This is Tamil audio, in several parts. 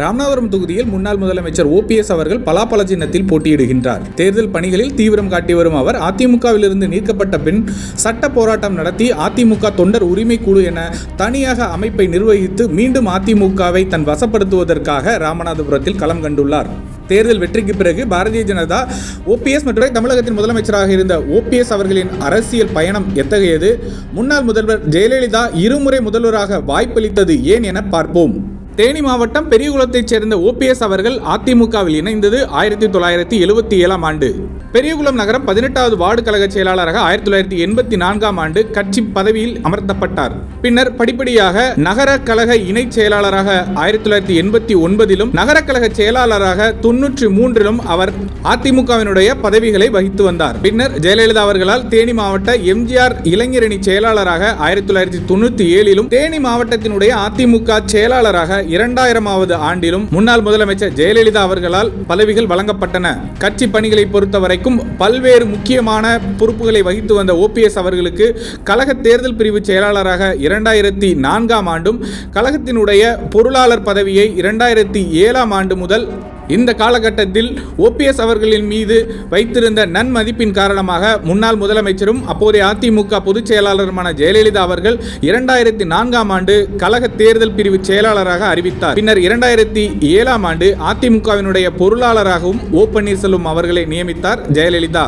ராமநாதபுரம் தொகுதியில் முன்னாள் முதலமைச்சர் ஓபிஎஸ் அவர்கள் பலாப்பல சின்னத்தில் போட்டியிடுகின்றார். தேர்தல் பணிகளில் தீவிரம் காட்டி வரும் அவர் அதிமுகவிலிருந்து நீக்கப்பட்ட பின் சட்ட போராட்டம் நடத்தி அதிமுக தொண்டர் உரிமை குழு என தனியாக அமைப்பை நிர்வகித்து மீண்டும் அதிமுகவை தன் வசப்படுத்துவதற்காக ராமநாதபுரத்தில் களம் கண்டுள்ளார். தேர்தல் வெற்றிக்கு பிறகு பாரதிய ஜனதா ஓபிஎஸ் மற்றும் தமிழகத்தின் முதலமைச்சராக இருந்த ஓபிஎஸ் அவர்களின் அரசியல் பயணம் எத்தகையது? முன்னாள் முதல்வர் ஜெயலலிதா இருமுறை முதல்வராக வாய்ப்பளித்தது ஏன் என பார்ப்போம். தேனி மாவட்டம் பெரியகுளத்தைச் சேர்ந்த ஓபிஎஸ் அவர்கள் அதிமுகவில் இணைந்தது ஆயிரத்தி தொள்ளாயிரத்தி எழுபத்தி ஏழாம் ஆண்டு. பெரியகுளம் நகரம் பதினெட்டாவது வார்டு கழக செயலாளராக ஆயிரத்தி தொள்ளாயிரத்தி எண்பத்தி நான்காம் ஆண்டு கட்சி பதவியில் அமர்த்தப்பட்டார். பின்னர் படிப்படியாக நகர கழக இணைச் செயலாளராக ஆயிரத்தி தொள்ளாயிரத்தி எண்பத்தி ஒன்பதிலும் நகர கழக செயலாளராக தொன்னூற்றி மூன்றிலும் அவர் அதிமுகவினுடைய பதவிகளை வகித்து வந்தார். பின்னர் ஜெயலலிதா அவர்களால் தேனி மாவட்ட எம்ஜிஆர் இளைஞரணி செயலாளராக ஆயிரத்தி தொள்ளாயிரத்தி தொண்ணூத்தி ஏழிலும் தேனி மாவட்டத்தினுடைய அதிமுக செயலாளராக இரண்டாயிரமாவது ஆண்டிலும் முன்னாள் முதலமைச்சர் ஜெயலலிதா அவர்களால் பதவிகள் வழங்கப்பட்டன. கட்சி பணிகளை பொறுத்தவரைக்கும் பல்வேறு முக்கியமான பொறுப்புகளை வகித்து வந்த ஓபிஎஸ் அவர்களுக்கு கழக தேர்தல் பிரிவு செயலாளராக இரண்டாயிரத்தி நான்காம் ஆண்டும் கழகத்தினுடைய பொருளாளர் பதவியை இரண்டாயிரத்தி ஏழாம் ஆண்டு முதல் இந்த காலகட்டத்தில் ஓபிஎஸ் அவர்களின் மீது வைத்திருந்த நன்மதிப்பின் காரணமாக முன்னாள் முதலமைச்சரும் அப்போதைய அதிமுக பொதுச் செயலாளருமான ஜெயலலிதா அவர்கள் இரண்டாயிரத்தி நான்காம் ஆண்டு கழக தேர்தல் பிரிவு செயலாளராக அறிவித்தார். பின்னர் இரண்டாயிரத்தி ஏழாம் ஆண்டு அதிமுகவினுடைய பொருளாளராகவும் ஓ பன்னீர்செல்வம் அவர்களை நியமித்தார் ஜெயலலிதா.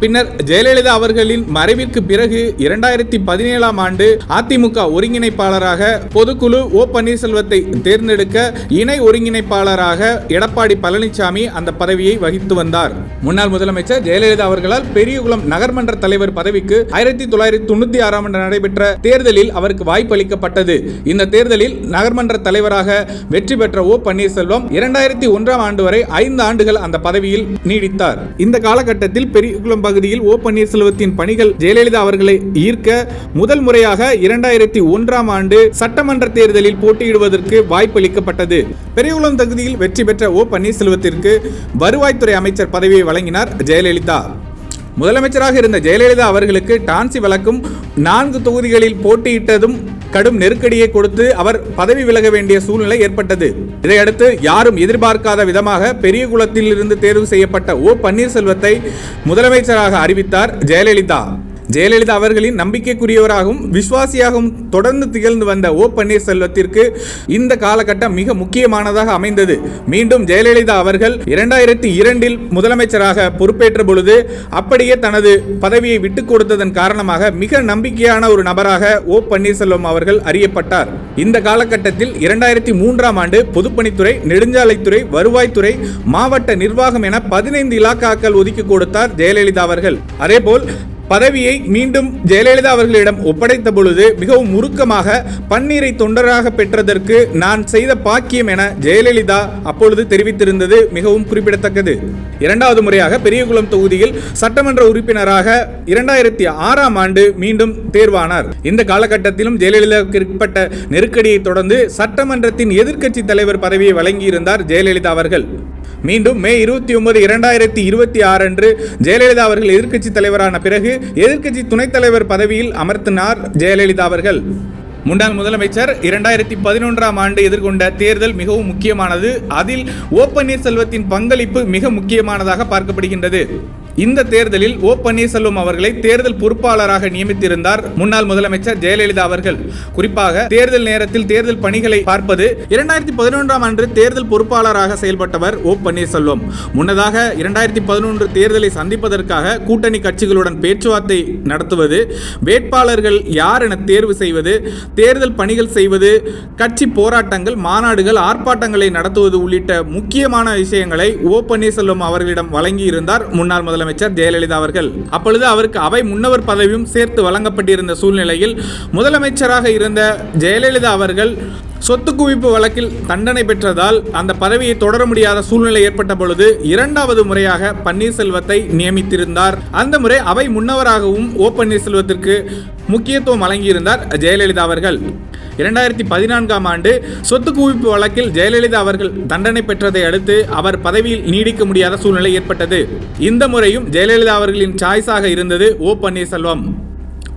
பின்னர் ஜெயலலிதா அவர்களின் மறைவிற்கு பிறகு இரண்டாயிரத்தி பதினேழாம் ஆண்டு அதிமுக ஒருங்கிணைப்பாளராக பொதுக்குழு ஓ பன்னீர்செல்வத்தை தேர்ந்தெடுக்க இணை ஒருங்கிணைப்பாளராக எடப்பாடி பழனிசாமி அந்த பதவியை வகித்து வந்தார். முன்னாள் முதலமைச்சர் ஜெயலலிதா அவர்களால் பெரியகுளம் நகர்மன்ற தலைவர் பதவிக்கு ஆயிரத்தி தொள்ளாயிரத்தி தொண்ணூத்தி ஆறாம் ஆண்டு நடைபெற்ற தேர்தலில் அவருக்கு வாய்ப்பு அளிக்கப்பட்டது. இந்த தேர்தலில் நகர்மன்ற தலைவராக வெற்றி பெற்ற ஓ பன்னீர்செல்வம் இரண்டாயிரத்தி ஒன்றாம் ஆண்டு வரை ஐந்து ஆண்டுகள் அந்த பதவியில் நீடித்தார். இந்த காலகட்டத்தில் பெரியகுளம் பகுதியில் ஓ பன்னீர்செல்வத்தின் பணிகள் ஜெயலலிதா அவர்களை ஈர்க்க முதல் முறையாக இரண்டாயிரத்தி ஒன்றாம் ஆண்டு சட்டமன்ற தேர்தலில் போட்டியிடுவதற்கு வாய்ப்பளிக்கப்பட்டது. பெரியகுளம் தகுதியில் வெற்றி பெற்ற ஓ பன்னீர்செல்வத்திற்கு வருவாய்த்துறை அமைச்சர் பதவியை வழங்கினார் ஜெயலலிதா. முதலமைச்சராக இருந்த ஜெயலலிதா அவர்களுக்கு டான்சி வழக்கும் நான்கு தொகுதிகளில் போட்டியிட்டதும் கடும் நெருக்கடியை கொடுத்து அவர் பதவி விலக வேண்டிய சூழ்நிலை ஏற்பட்டது. இதையடுத்து யாரும் எதிர்பார்க்காத விதமாக பெரியகுளத்தில் இருந்து தேர்வு செய்யப்பட்ட ஓ பன்னீர்செல்வத்தை முதலமைச்சராக அறிவித்தார் ஜெயலலிதா. ஜெயலலிதா அவர்களின் நம்பிக்கைக்குரியவராகவும் விசுவாசியாகவும் தொடர்ந்து திகழ்ந்து வந்த ஓ பன்னீர்செல்வத்திற்கு இந்த காலகட்டம் மிக முக்கியமானதாக அமைந்தது. மீண்டும் ஜெயலலிதா அவர்கள் இரண்டாயிரத்தி இரண்டில் முதலமைச்சராக பொறுப்பேற்ற பொழுது அப்படியே தனது பதவியை விட்டுக் கொடுத்ததன் காரணமாக மிக நம்பிக்கையான ஒரு நபராக ஓ பன்னீர்செல்வம் அவர்கள் அறியப்பட்டார். இந்த காலகட்டத்தில் இரண்டாயிரத்தி மூன்றாம் ஆண்டு பொதுப்பணித்துறை நெடுஞ்சாலைத்துறை வருவாய்த்துறை மாவட்ட நிர்வாகம் என பதினைந்து இலாக்காக்கள் ஒதுக்கி கொடுத்தார் ஜெயலலிதா அவர்கள். அதேபோல் பதவியை மீண்டும் ஜெயலலிதா அவர்களிடம் ஒப்படைத்த பொழுது மிகவும் உருக்கமாக பன்னீரை தொண்டராக பெற்றதற்கு நான் செய்த பாக்கியம் என ஜெயலலிதா அப்பொழுது தெரிவித்திருந்தது மிகவும் குறிப்பிடத்தக்கது. இரண்டாவது முறையாக பெரியகுளம் தொகுதியில் சட்டமன்ற உறுப்பினராக இரண்டாயிரத்தி ஆறாம் ஆண்டு மீண்டும் தேர்வானார். இந்த காலகட்டத்திலும் ஜெயலலிதாவுக்கு ஏற்பட்ட நெருக்கடியை தொடர்ந்து சட்டமன்றத்தின் எதிர்க்கட்சி தலைவர் பதவியை வழங்கியிருந்தார் ஜெயலலிதா அவர்கள். மீண்டும் மே இருபத்தி ஒன்பது இரண்டாயிரத்தி இருபத்தி ஆறு அன்று ஜெயலலிதா அவர்கள் எதிர்க்கட்சி தலைவரான பிறகு எதிர்க்கட்சி துணைத் தலைவர் பதவியில் அமர்த்தினார் ஜெயலலிதா அவர்கள். முன்னாள் முதலமைச்சர் இரண்டாயிரத்தி பதினொன்றாம் ஆண்டு எதிர்கொண்ட தேர்தல் மிகவும் முக்கியமானது. அதில் ஓ பன்னீர்செல்வத்தின் பங்களிப்பு மிக முக்கியமானதாக பார்க்கப்படுகின்றது. இந்த தேர்தலில் ஓ பன்னீர்செல்வம் அவர்களை தேர்தல் பொறுப்பாளராக நியமித்திருந்தார் முன்னாள் முதலமைச்சர் ஜெயலலிதா அவர்கள். குறிப்பாக தேர்தல் நேரத்தில் தேர்தல் பணிகளை பார்ப்பது இரண்டாயிரத்தி பதினொன்றாம் ஆண்டு தேர்தல் பொறுப்பாளராக செயல்பட்டவர் ஓ பன்னீர்செல்வம். முன்னதாக இரண்டாயிரத்தி பதினொன்று தேர்தலை சந்திப்பதற்காக கூட்டணி கட்சிகளுடன் பேச்சுவார்த்தை நடத்துவது வேட்பாளர்கள் யார் என தேர்வு செய்வது தேர்தல் பணிகள் செய்வது கட்சி போராட்டங்கள் மாநாடுகள் ஆர்ப்பாட்டங்களை நடத்துவது உள்ளிட்ட முக்கியமான விஷயங்களை ஓ பன்னீர்செல்வம் அவர்களிடம் வழங்கியிருந்தார் முன்னாள் முதலமைச்சர் ஜெயலலிதா அவர்கள். அப்பொழுது அவருக்கு அவை முன்னவர் பதவியும் சேர்த்து வழங்கப்பட்டிருந்த சூழ்நிலையில் முதலமைச்சராக இருந்த ஜெயலலிதா அவர்கள் சொத்து குவிப்பு வழக்கில் தண்டனை பெற்றதால் அந்த பதவியை தொடர முடியாத சூழ்நிலை ஏற்பட்ட பொழுது இரண்டாவது முறையாக பன்னீர்செல்வத்தை நியமித்திருந்தார். அந்த முறை அவை முன்னவராகவும் ஓ பன்னீர்செல்வத்திற்கு முக்கியத்துவம் வழங்கியிருந்தார் ஜெயலலிதா அவர்கள். இரண்டாயிரத்தி பதினான்காம் ஆண்டு சொத்து குவிப்பு வழக்கில் ஜெயலலிதா அவர்கள் தண்டனை பெற்றதை அடுத்து அவர் பதவியில் நீடிக்க முடியாத சூழ்நிலை ஏற்பட்டது. இந்த முறையும் ஜெயலலிதா அவர்களின் சாய்ஸாக இருந்தது ஓ பன்னீர்செல்வம்.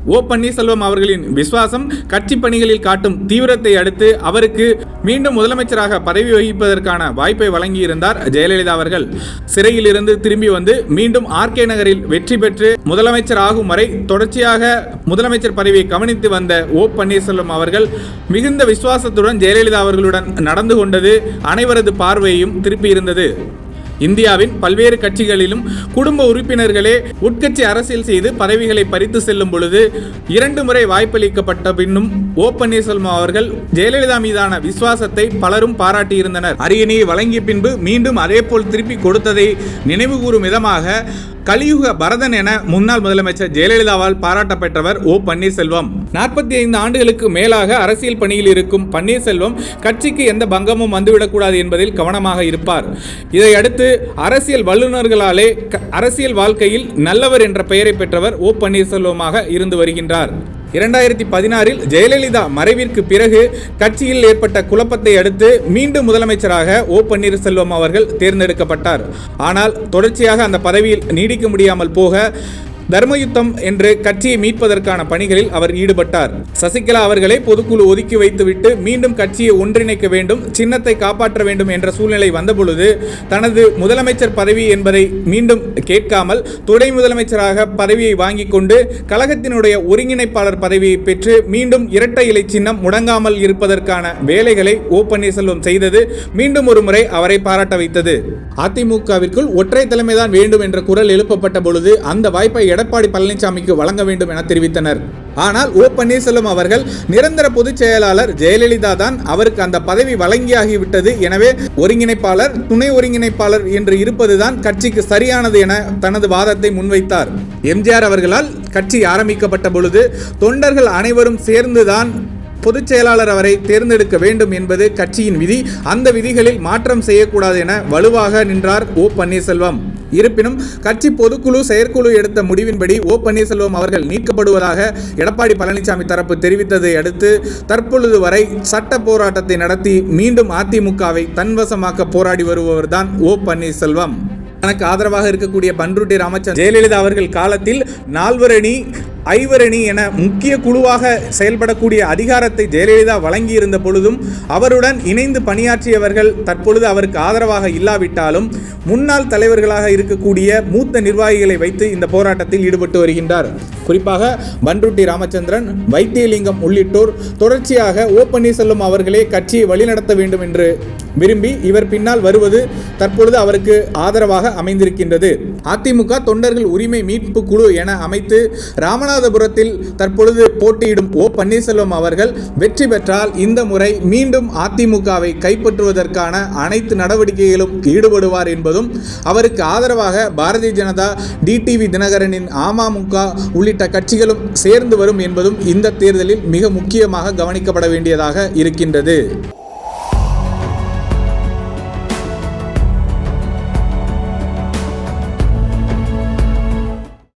ஓ பன்னீர்செல்வம் அவர்களின் விசுவாசம் கட்சி பணிகளில் காட்டும் தீவிரத்தை அடுத்து அவருக்கு மீண்டும் முதலமைச்சராக பதவி வகிப்பதற்கான வாய்ப்பை வழங்கியிருந்தார் ஜெயலலிதா அவர்கள். சிறையில் இருந்து திரும்பி வந்து மீண்டும் ஆர்கே நகரில் வெற்றி பெற்று முதலமைச்சர் ஆகும் வரை தொடர்ச்சியாக முதலமைச்சர் பதவியை கவனித்து வந்த ஓ பன்னீர்செல்வம் அவர்கள் மிகுந்த விசுவாசத்துடன் ஜெயலலிதா அவர்களுடன் நடந்து கொண்டது அனைவரது பார்வையையும் திருப்பியிருந்தது இந்தியாவின் பல்வேறு கட்சிகளிலும் குடும்ப உறுப்பினர்களே உட்கட்சி அரசியல் செய்து பதவிகளை பறித்து செல்லும் பொழுது இரண்டு முறை வாய்ப்பளிக்கப்பட்ட பின்னும் ஓ பன்னீர்செல்வம் அவர்கள் ஜெயலலிதா மீதான விசுவாசத்தை பலரும் பாராட்டியிருந்தனர். அரியணையை வழங்கிய பின்பு மீண்டும் அதேபோல் திருப்பி கொடுத்ததை நினைவுகூரும் விதமாக கலியுக பரதன் என முன்னாள் முதலமைச்சர் ஜெயலலிதாவால் பாராட்டப்பெற்றவர் ஓ பன்னீர்செல்வம். நாற்பத்தி ஐந்து ஆண்டுகளுக்கு மேலாக அரசியல் பணியில் இருக்கும் பன்னீர்செல்வம் கட்சிக்கு எந்த பங்கமும் வந்துவிடக்கூடாது என்பதில் கவனமாக இருப்பார். இதையடுத்து அரசியல் வல்லுநர்களாலே க- அரசியல் வாழ்க்கையில் நல்லவர் என்ற பெயரை பெற்றவர் ஓ பன்னீர்செல்வமாக இருந்து வருகின்றார். இரண்டாயிரத்தி பதினாறில் ஜெயலலிதா மறைவிற்கு பிறகு கட்சியில் ஏற்பட்ட குழப்பத்தை அடுத்து மீண்டும் முதலமைச்சராக ஓ பன்னீர்செல்வம் அவர்கள் தேர்ந்தெடுக்கப்பட்டார். ஆனால் தொடர்ச்சியாக அந்த பதவியில் நீடிக்க முடியாமல் போக தர்மயுத்தம் என்று கட்சியை மீட்பதற்கான பணிகளில் அவர் ஈடுபட்டார். சசிகலா அவர்களை பொதுக்குழு ஒதுக்கி வைத்துவிட்டு மீண்டும் கட்சியை ஒன்றிணைக்க வேண்டும் சின்னத்தை காப்பாற்ற வேண்டும் என்ற சூழ்நிலை வந்தபொழுது தனது முதலமைச்சர் பதவி என்பதை மீண்டும் கேட்காமல் துணை முதலமைச்சராக பதவியை வாங்கிக் கொண்டு கழகத்தினுடைய ஒருங்கிணைப்பாளர் பதவியை பெற்று மீண்டும் இரட்டை இலை சின்னம் முடங்காமல் இருப்பதற்கான வேலைகளை ஓ பன்னீர்செல்வம் செய்தது மீண்டும் ஒரு முறை அவரை பாராட்ட வைத்தது. அதிமுகவிற்குள் ஒற்றை தலைமைதான் வேண்டும் என்ற குரல் எழுப்பப்பட்ட பொழுது அந்த வாய்ப்பை எடப்பாடி பழனிசாமிக்கு வழங்க வேண்டும் என தெரிவித்தனர். ஆனால் ஓ பன்னீர்செல்வம் அவர்கள் நிரந்தர பொதுச் செயலாளர் ஜெயலலிதா தான் அவருக்கு அந்த பதவி வழங்கியாகிவிட்டது. எனவே ஒருங்கிணைப்பாளர் துணை ஒருங்கிணைப்பாளர் என்று இருப்பதுதான் கட்சிக்கு சரியானது என தனது வாதத்தை முன்வைத்தார். எம்ஜிஆர் அவர்களால் கட்சி ஆரம்பிக்கப்பட்ட பொழுது தொண்டர்கள் அனைவரும் சேர்ந்துதான் பொதுச் செயலாளர் அவரை தேர்ந்தெடுக்க வேண்டும் என்பது கட்சியின் விதி. அந்த விதிகளில் மாற்றம் செய்யக்கூடாது என வலுவாக நின்றார் ஓ பன்னீர்செல்வம். இருப்பினும் கட்சி பொதுக்குழு செயற்குழு எடுத்த முடிவின்படி ஓ. பன்னீர்செல்வம் அவர்கள் நீக்கப்படுவதாக எடப்பாடி பழனிசாமி தரப்பு தெரிவித்ததை அடுத்து தற்பொழுது வரை சட்ட போராட்டத்தை நடத்தி மீண்டும் அதிமுகவை தன்வசமாக்க போராடி வருபவர்தான் ஓ. பன்னீர்செல்வம். தனக்கு ஆதரவாக இருக்கக்கூடிய பன்ருட்டி ராமச்சந்திரன். ஜெயலலிதா அவர்கள் காலத்தில் நால்வரணி ஐவரணி என முக்கிய குழுவாக செயல்படக்கூடிய அதிகாரத்தை ஜெயலலிதா வழங்கியிருந்த பொழுதும் அவருடன் இணைந்து பணியாற்றியவர்கள் தற்பொழுது அவருக்கு ஆதரவாக இல்லாவிட்டாலும் முன்னாள் தலைவர்களாக இருக்கக்கூடிய மூத்த நிர்வாகிகளை வைத்து இந்த போராட்டத்தில் ஈடுபட்டு வருகின்றார். குறிப்பாக பன்ருட்டி ராமச்சந்திரன் வைத்தியலிங்கம் உள்ளிட்டோர் தொடர்ச்சியாக ஓ பன்னீர்செல்வம் அவர்களே கட்சியை வழிநடத்த வேண்டும் என்று விரும்பி இவர் பின்னால் வருவது தற்பொழுது அவருக்கு ஆதரவாக அமைந்திருக்கின்றது. அதிமுக தொண்டர்கள் உரிமை மீட்பு குழு என அமைத்து ராமநாதபுரத்தில் தற்பொழுது போட்டியிடும் ஓ பன்னீர்செல்வம் அவர்கள் வெற்றி பெற்றால் இந்த முறை மீண்டும் அதிமுகவை கைப்பற்றுவதற்கான அனைத்து நடவடிக்கைகளும் ஈடுபடுவார் என்பதும் அவருக்கு ஆதரவாக பாரதிய ஜனதா டிடிவி தினகரனின் அமமுக உள்ளிட்ட கட்சிகளும் சேர்ந்து வரும் என்பதும் இந்த தேர்தலில் மிக முக்கியமாக கவனிக்கப்பட வேண்டியதாக இருக்கின்றது.